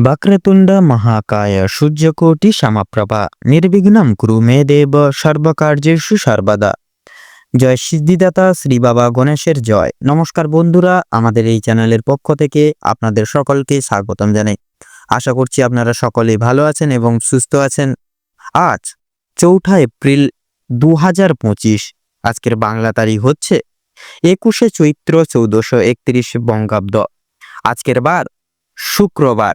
వక్రతుండ మహాకాయ সূর্যকোটি শ্যামাপ্রভা নির্বিঘ্নম কুরু মে দেব সর্বকার্যেষু সর্বদা জয় সিদ্ধিদাতা শ্রী বাবা গণেশের জয় নমস্কার বন্ধুরা আমাদের এই চ্যানেলের পক্ষ থেকে আপনাদের সকলকে স্বাগতম জানাই আশা করছি আপনারা সকলেই ভালো আছেন এবং সুস্থ আছেন আজ চৌঠা এপ্রিল দু হাজার পঁচিশ আজকের বাংলা তারিখ হচ্ছে একুশে চৈত্র চৌদ্দশো একত্রিশ বঙ্গাব্দ আজকের বার শুক্রবার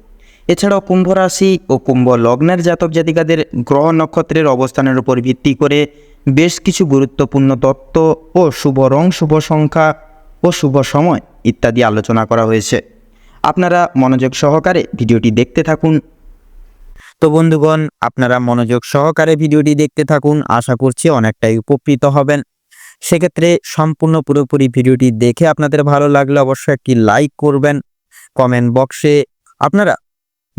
এছাড়াও কুম্ভ রাশি ও কুম্ভ লগ্নের জাতক জাতিকাদের গ্রহ নক্ষত্রের অবস্থানের উপর ভিত্তি করে বেশ কিছু গুরুত্বপূর্ণ তত্ত্ব ও শুভ রং, শুভ সংখ্যা ও শুভ সময় ইত্যাদি আলোচনা করা হয়েছে। আপনারা মনোযোগ সহকারে ভিডিওটি দেখতে থাকুন। তো বন্ধুগণ, আপনারা মনোযোগ সহকারে ভিডিওটি দেখতে থাকুন। আশা করছি অনেকটাই উপকৃত হবেন। সেক্ষেত্রে সম্পূর্ণ পুরোপুরি ভিডিওটি দেখে আপনাদের ভালো লাগলে অবশ্যই একটি লাইক করবেন। কমেন্ট বক্সে আপনারা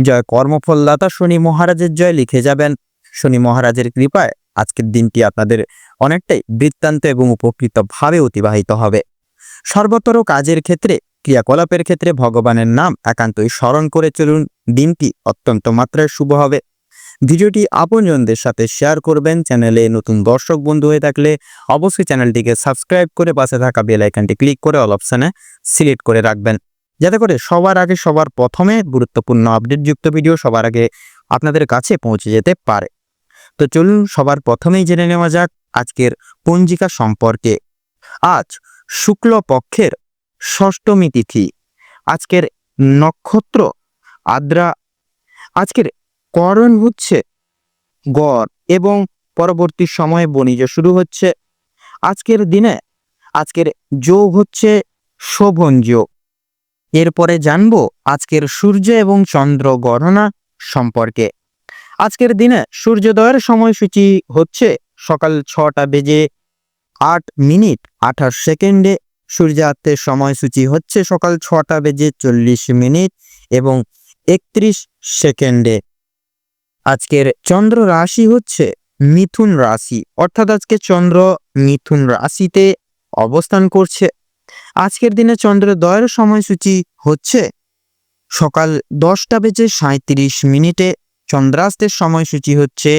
জয় কর্মফলদাতা শনি মহারাজের জয় লিখে যাবেন। শনি মহারাজের কৃপায় আজকের দিনটি আপনাদের অনেকটাই বৃত্তান্ত এবং উপকৃতভাবে অতিবাহিত হবে। সর্বতর কাজের ক্ষেত্রে, ক্রিয়াকলাপের ক্ষেত্রে ভগবানের নাম একান্তই স্মরণ করে চলুন। দিনটি অত্যন্ত মাত্রায় শুভ হবে। ভিডিওটি আপনজনদের সাথে শেয়ার করবেন। চ্যানেলে নতুন দর্শক বন্ধু হয়ে থাকলে অবশ্যই চ্যানেলটিকে সাবস্ক্রাইব করে পাশে থাকা বেল আইকনটি ক্লিক করে অল অপশানে সিলেক্ট করে রাখবেন। যাতে করে সবার আগে সবার প্রথমে গুরুত্বপূর্ণ আপডেটযুক্ত ভিডিও সবার আগে আপনাদের কাছে পৌঁছে যেতে পারে। তো চলুন সবার প্রথমেই জেনে নেওয়া যাক আজকের পঞ্জিকা সম্পর্কে। আজ শুক্ল পক্ষের ষষ্ঠমী তিথি। আজকের নক্ষত্র আদ্রা। আজকের করণ হচ্ছে গড় এবং পরবর্তী সময়ে বণিজ শুরু হচ্ছে। আজকের দিনে, আজকের যোগ হচ্ছে শোভন যোগ। এরপরে জানব আজকের সূর্য এবং চন্দ্র গণনা সম্পর্কে। আজকের দিনে সূর্যোদয়ের সময়সূচি হচ্ছে সকাল ছটা বেজে আট মিনিট আঠাশ সেকেন্ডে। সূর্যাস্তের সময়সূচি হচ্ছে সকাল ছটা বেজে চল্লিশ মিনিট এবং একত্রিশ সেকেন্ডে। আজকের চন্দ্র রাশি হচ্ছে মিথুন রাশি, অর্থাৎ আজকে চন্দ্র মিথুন রাশিতে অবস্থান করছে। আজকের দিনে চন্দ্রোদয়ের সময়সূচি হচ্ছে সকাল দশটা বেজে সাঁত্রিশ মিনিটে। চন্দ্রাস্তের সময়সূচি হচ্ছে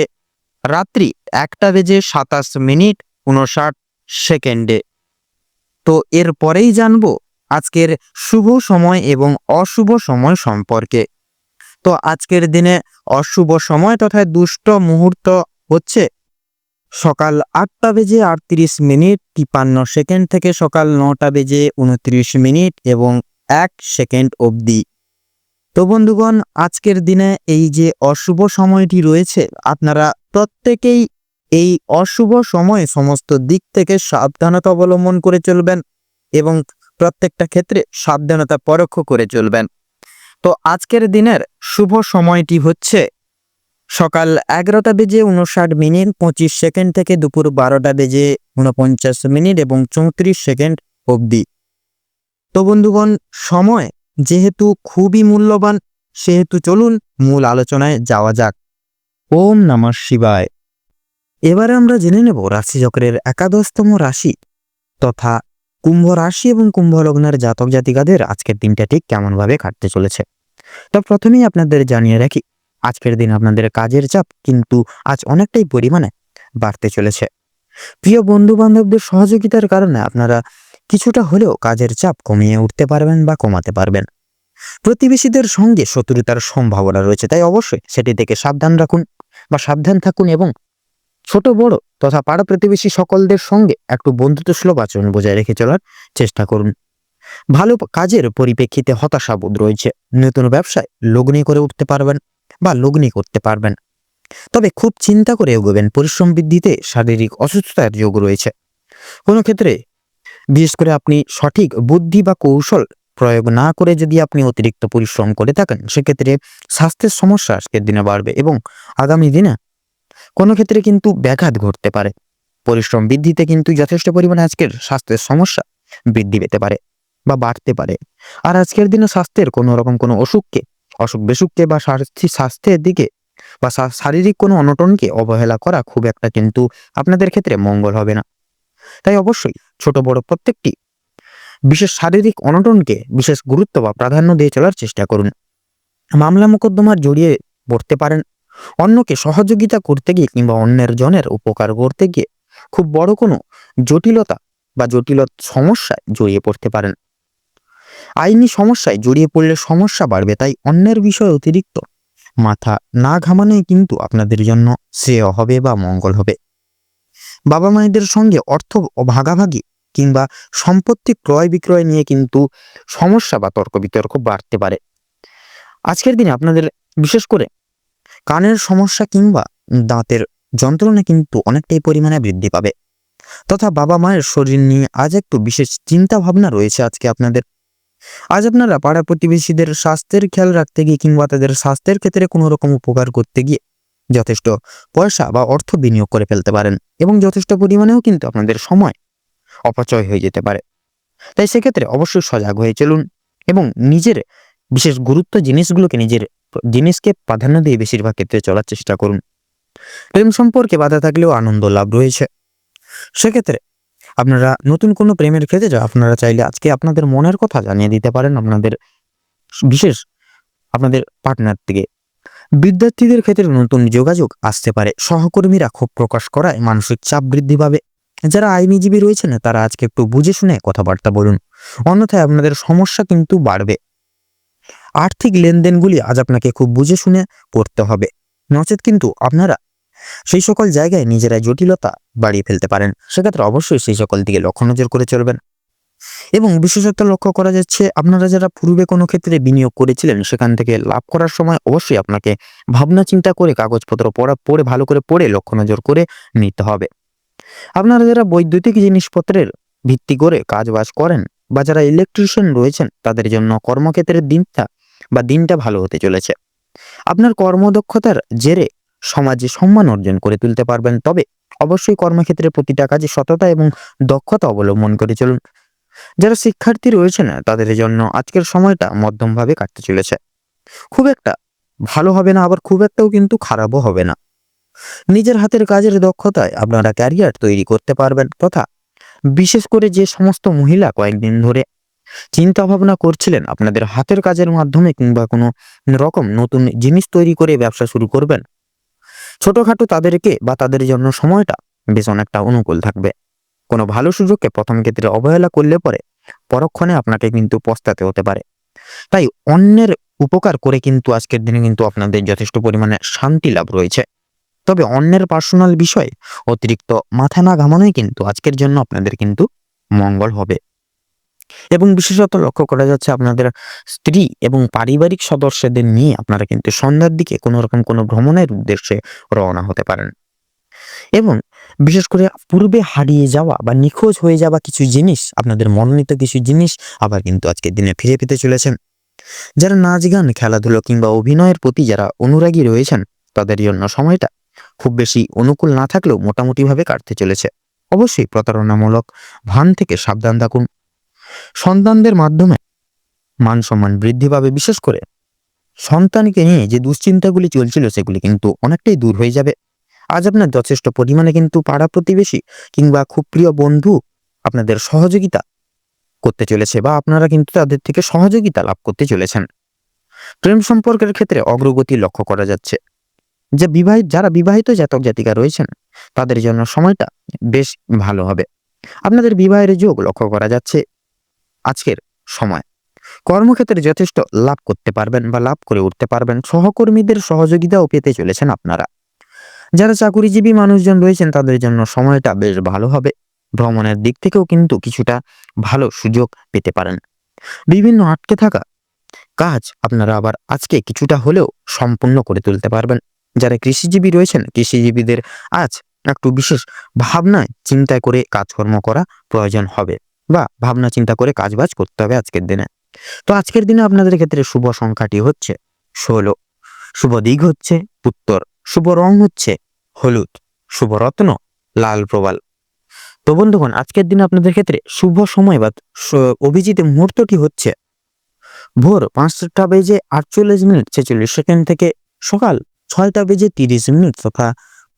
রাত্রি একটা বেজে সাতাশ মিনিট উনষাট সেকেন্ডে। তো এর পরেই জানব আজকের শুভ সময় এবং অশুভ সময় সম্পর্কে। তো আজকের দিনে অশুভ সময় তথা দুষ্ট মুহূর্ত হচ্ছে সকাল আটটা বেজে আটত্রিশ মিনিট তিপান্ন সেকেন্ড থেকে সকাল নটা বেজে উনত্রিশ মিনিট এবং এক সেকেন্ড অবধি। তো বন্ধুগণ, আজকের দিনে এই যে অশুভ সময়টি রয়েছে, আপনারা প্রত্যেকেই এই অশুভ সময়ে সমস্ত দিক থেকে সাবধানতা অবলম্বন করে চলবেন এবং প্রত্যেকটা ক্ষেত্রে সাবধানতা পরোক্ষ করে চলবেন। তো আজকের দিনের শুভ সময়টি হচ্ছে সকাল এগারোটা বেজে উনষাট মিনিট, পঁচিশ সেকেন্ড থেকে দুপুর বারোটা বেজে উনপঞ্চাশ মিনিট এবং চৌত্রিশ সেকেন্ড অবধি। তো বন্ধুগণ, সময় যেহেতু খুবই মূল্যবান, সেহেতু চলুন মূল আলোচনায় যাওয়া যাক। ওম নমঃ শিবায়। এবারে আমরা জেনে নেব রাশিচক্রের একাদশতম রাশি তথা কুম্ভ রাশি এবং কুম্ভ লগ্নের জাতক জাতিকাদের আজকের দিনটা ঠিক কেমনভাবে কাটতে চলেছে। তো প্রথমেই আপনাদের জানিয়ে রাখি আজকের দিন আপনাদের কাজের চাপ কিন্তু আজ অনেকটাই পরিমাণে বাড়তে চলেছে। প্রিয় বন্ধু বান্ধবদের সহযোগিতার কারণে আপনারা কিছুটা হলেও কাজের চাপ কমিয়ে উঠতে পারবেন বা কমাতে পারবেন। প্রতিবেশীদের সঙ্গে শত্রুতার সম্ভাবনা রয়েছে, তাই অবশ্যই সেটি থেকে সাবধান রাখুন বা সাবধান থাকুন এবং ছোট, বড় তথা পাড়া প্রতিবেশী সকলদের সঙ্গে একটু বন্ধুত্ব বন্ধুত্বসুলভ আচরণ বজায় রেখে চলার চেষ্টা করুন। ভালো কাজের পরিপ্রেক্ষিতে হতাশাবোধ রয়েছে। নতুন ব্যবসায় লগ্নি করে উঠতে পারবেন। বা লগ্নি করতে পারবেন। তবে খুব চিন্তা করে এগোবেন, পরিশ্রম বৃদ্ধিতে শারীরিক অসুস্থতার যোগ রয়েছে। কোনো ক্ষেত্রে বিশেষ করে আপনি সঠিক বুদ্ধি বা কৌশল প্রয়োগ না করে যদি আপনি অতিরিক্ত পরিশ্রম করে থাকেন, সেক্ষেত্রে স্বাস্থ্যের সমস্যা আজকের দিনে বাড়বে এবং আগামী দিনে কোনো ক্ষেত্রে কিন্তু ব্যাঘাত ঘটতে পারে। পরিশ্রম বৃদ্ধিতে কিন্তু যথেষ্ট পরিমাণে আজকের স্বাস্থ্যের সমস্যা বৃদ্ধি পেতে পারে বা বাড়তে পারে। আর আজকের দিনে স্বাস্থ্যের কোনো রকম কোনো অসুখকে অসুখ বেসুখকে বা স্বাস্থ্য- স্বাস্থ্যের দিকে বা শারীরিক কোনো অনটনকে অবহেলা করা খুব একটা কিন্তু আপনাদের ক্ষেত্রে মঙ্গল হবে না। তাই অবশ্যই ছোট, বড় প্রত্যেকটি বিশেষ শারীরিক অনটনকে বিশেষ গুরুত্ব বা প্রাধান্য দিয়ে চলার চেষ্টা করুন। মামলা মোকদ্দমার জড়িয়ে পড়তে পারেন। অন্যকে সহযোগিতা করতে গিয়ে কিংবা অন্যের জনের উপকার করতে গিয়ে খুব বড় কোনো জটিলতা বা জটিল সমস্যায় জড়িয়ে পড়তে পারেন। আইনি সমস্যায় জড়িয়ে পড়লে সমস্যা বাড়বে, তাই অন্যের বিষয়ে অতিরিক্ত মাথা না ঘামানোই কিন্তু আপনাদের জন্য শ্রেয় হবে বা মঙ্গল হবে। বাবা মায়েদের সঙ্গে অর্থ ভাগাভাগি কিংবা সম্পত্তি ক্রয় বিক্রয় নিয়ে কিন্তু সমস্যা বা তর্ক বিতর্ক বাড়তে পারে। আজকের দিনে আপনাদের বিশেষ করে কানের সমস্যা কিংবা দাঁতের যন্ত্রণা কিন্তু অনেকটাই পরিমাণে বৃদ্ধি পাবে। তথা বাবা মায়ের শরীর নিয়ে আজ একটু বিশেষ চিন্তা ভাবনা রয়েছে আজকে আপনাদের। আজ আপনারা পাড়া প্রতিবেশীদের স্বাস্থ্যের খেয়াল রাখতে গিয়ে কিংবা তাদের স্বাস্থ্যের ক্ষেত্রে কোনো রকম উপকার করতে গিয়ে যথেষ্ট পয়সা বা অর্থ বিনিয়োগ করে ফেলতে পারেন এবং যথেষ্ট পরিমাণেও কিন্তু আপনাদের সময় অপচয় হয়ে যেতে পারে। তাই সেক্ষেত্রে অবশ্যই সজাগ হয়ে চলুন এবং নিজের বিশেষ গুরুত্ব জিনিসগুলোকে নিজের জিনিসকে প্রাধান্য দিয়ে বেশিরভাগ ক্ষেত্রে চলার চেষ্টা করুন। প্রেম সম্পর্কে বাধা থাকলেও আনন্দ লাভ রয়েছে। সেক্ষেত্রে আপনারা নতুন কোনো প্রেমের ক্ষেত্রে যা আপনারা চাইলে আজকে আপনাদের মনের কথা জানিয়ে দিতে পারেন আপনাদের বিশেষ আপনাদের পার্টনার থেকে বিদ্যার্থীদের ক্ষেত্রে নতুন যোগাযোগ আসতে পারে। সহকর্মীরা ক্ষোভ প্রকাশ করায় মানসিক চাপ বৃদ্ধি পাবে। যারা আইনজীবী রয়েছেন, তারা আজকে একটু বুঝে শুনে কথাবার্তা বলুন। অন্যথায় আপনাদের সমস্যা কিন্তু বাড়বে। আর্থিক লেনদেনগুলি আজ আপনাকে খুব বুঝে শুনে করতে হবে। নচেত কিন্তু আপনারা সেই সকল জায়গায় নিজেরাই জটিলতা বাড়িয়ে ফেলতে পারেন। সেক্ষেত্রে অবশ্যই সেই সকল দিকে লক্ষ্য নজর করে চলবেন। এবং বিশেষত লক্ষ্য করা যাচ্ছে, আপনারা যারা পূর্বে কোনো ক্ষেত্রে বিনিয়োগ করেছিলেন, সেখান থেকে লাভ করার সময় অবশ্যই আপনাকে ভাবনা চিন্তা করে কাগজপত্র পড়া, পড়ে, ভালো করে পড়ে লক্ষ্য নজর করে নিতে হবে। আপনারা যারা বৈদ্যুতিক জিনিসপত্রের ভিত্তি করে কাজ বাজ করেন বা যারা ইলেকট্রিশিয়ান রয়েছেন, তাদের জন্য কর্মক্ষেত্রের দিনটা বা দিনটা ভালো হতে চলেছে। আপনার কর্মদক্ষতার জেরে সমাজে সম্মান অর্জন করে তুলতে পারবেন। তবে অবশ্যই কর্মক্ষেত্রে প্রতিটা কাজে সততা এবং দক্ষতা অবলম্বন করে চলুন। যারা শিক্ষার্থী রয়েছেন তাদের জন্য আজকের সময়টা মধ্যমভাবে কাটতে চলেছে। খুব একটা ভালো হবে না, আবার খুব একটাও কিন্তু খারাপও হবে না। নিজের হাতের কাজের দক্ষতায় আপনারা ক্যারিয়ার তৈরি করতে পারবেন তথা বিশেষ করে যে সমস্ত মহিলা কয়েকদিন ধরে চিন্তা ভাবনা করছিলেন, আপনাদের হাতের কাজের মাধ্যমে কিংবা কোনো রকম নতুন জিনিস তৈরি করে ব্যবসা শুরু করবেন। ছোটখাটো তাদেরকে বা তাদের জন্য সময়টা বেশ অনেকটা অনুকূল থাকবে। কোনো ভালো সুযোগকে প্রথম ক্ষেত্রে অবহেলা করলে পরে পরক্ষণে আপনাকে কিন্তু পস্তাতে হতে পারে। তাই অন্যের উপকার করে কিন্তু আজকের দিনে কিন্তু আপনাদের যথেষ্ট পরিমাণে শান্তি লাভ রয়েছে। তবে অন্যের পার্সোনাল বিষয়ে অতিরিক্ত মাথা না ঘামানোই কিন্তু আজকের জন্য আপনাদের কিন্তু মঙ্গল হবে। এবং বিশেষত লক্ষ্য করা যাচ্ছে আপনাদের স্ত্রী এবং পারিবারিক সদস্যদের নিয়ে আপনারা কিন্তু সন্ধ্যার দিকে কোনো রকম কোনো ভ্রমণের উদ্দেশ্যে রওনা হতে পারেন। এবং বিশেষ করে পূর্বে হারিয়ে যাওয়া বা নিখোঁজ হয়ে যাওয়া কিছু জিনিস, আপনাদের মনোনীত কিছু জিনিস আবার কিন্তু আজকের দিনে ফিরে পেতে চলেছেন। যারা নাচ, গান, খেলাধুলো কিংবা অভিনয়ের প্রতি যারা অনুরাগী রয়েছেন, তাদের জন্য সময়টা খুব বেশি অনুকূল না থাকলেও মোটামুটিভাবে কাটতে চলেছে। অবশ্যই প্রতারণামূলক ভান থেকে সাবধান থাকুন। সন্তানদের মাধ্যমে মান সম্মান বৃদ্ধি পাবে, বিশেষ করে সন্তানকে নিয়ে যে দুশ্চিন্তাগুলি চলছিল সেগুলি কিন্তু অনেকটাই দূর হয়ে যাবে। আজ আপনার যথেষ্ট পরিমাণে কিন্তু পাড়া প্রতিবেশী কিংবা খুব প্রিয় বন্ধু আপনাদের সহযোগিতা করতে চলেছে বা আপনারা কিন্তু তাদের থেকে সহযোগিতা লাভ করতে চলেছেন। প্রেম সম্পর্কের ক্ষেত্রে অগ্রগতি লক্ষ্য করা যাচ্ছে। যে বিবাহিত যারা বিবাহিত জাতক জাতিকা রয়েছেন, তাদের জন্য সময়টা বেশ ভালো হবে। আপনাদের বিবাহের যোগ লক্ষ্য করা যাচ্ছে। আজকের সময়। কর্মক্ষেত্রে যথেষ্ট লাভ করতে পারবেন বা লাভ করে উঠতে পারবেন। সহকর্মীদের সহযোগিতাও পেতে চলেছেন আপনারা। যারা চাকুরিজীবী মানুষজন রয়েছেন, তাদের জন্য সময়টা বেশ ভালো হবে। ভ্রমণের দিক থেকেও কিন্তু কিছুটা ভালো সুযোগ পেতে পারেন। বিভিন্ন আটকে থাকা কাজ আপনারা আবার আজকে কিছুটা হলেও সম্পূর্ণ করে তুলতে পারবেন। যারা কৃষিজীবী রয়েছেন, কৃষিজীবীদের আজ একটু বিশেষ ভাবনায়, চিন্তায় করে কাজকর্ম করা প্রয়োজন হবে। বা ভাবনা চিন্তা করে কাজবাজ করতে হবে আজকের দিনে। তো আজকের দিনে আপনাদের ক্ষেত্রে শুভ সংখ্যাটি হচ্ছে ষোলো। শুভ দিক হচ্ছে উত্তর। শুভ রং হচ্ছে হলুদ। শুভ রত্ন লাল প্রবাল। তো বন্ধুগণ, আজকের দিনে আপনাদের ক্ষেত্রে শুভ সময় বা অভিজিৎ মুহূর্তটি হচ্ছে ভোর পাঁচটা বেজে আটচল্লিশ মিনিট ছেচল্লিশ সেকেন্ড থেকে সকাল ছয়টা বেজে তিরিশ মিনিট তথা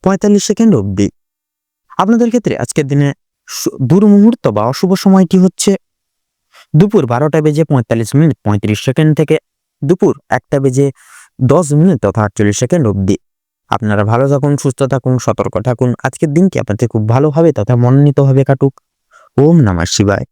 পঁয়তাল্লিশ সেকেন্ড অবধি। আপনাদের ক্ষেত্রে আজকের দিনে দুর্মুহূর্ত বা অশুভ সময়টি হচ্ছে? দুপুর বারোটা বেজে পঁয়তাল্লিশ মিনিট, পঁয়ত্রিশ সেকেন্ড থেকে দুপুর একটা বেজে দশ মিনিট তথা আটচল্লিশ সেকেন্ড অবধি। আপনারা ভালো থাকুন, সুস্থ থাকুন, সতর্ক থাকুন। আজকের দিনটি আপনাদের খুব ভালোভাবে তথা মনোনীতভাবে কাটুক। ওম নমঃ শিবায়।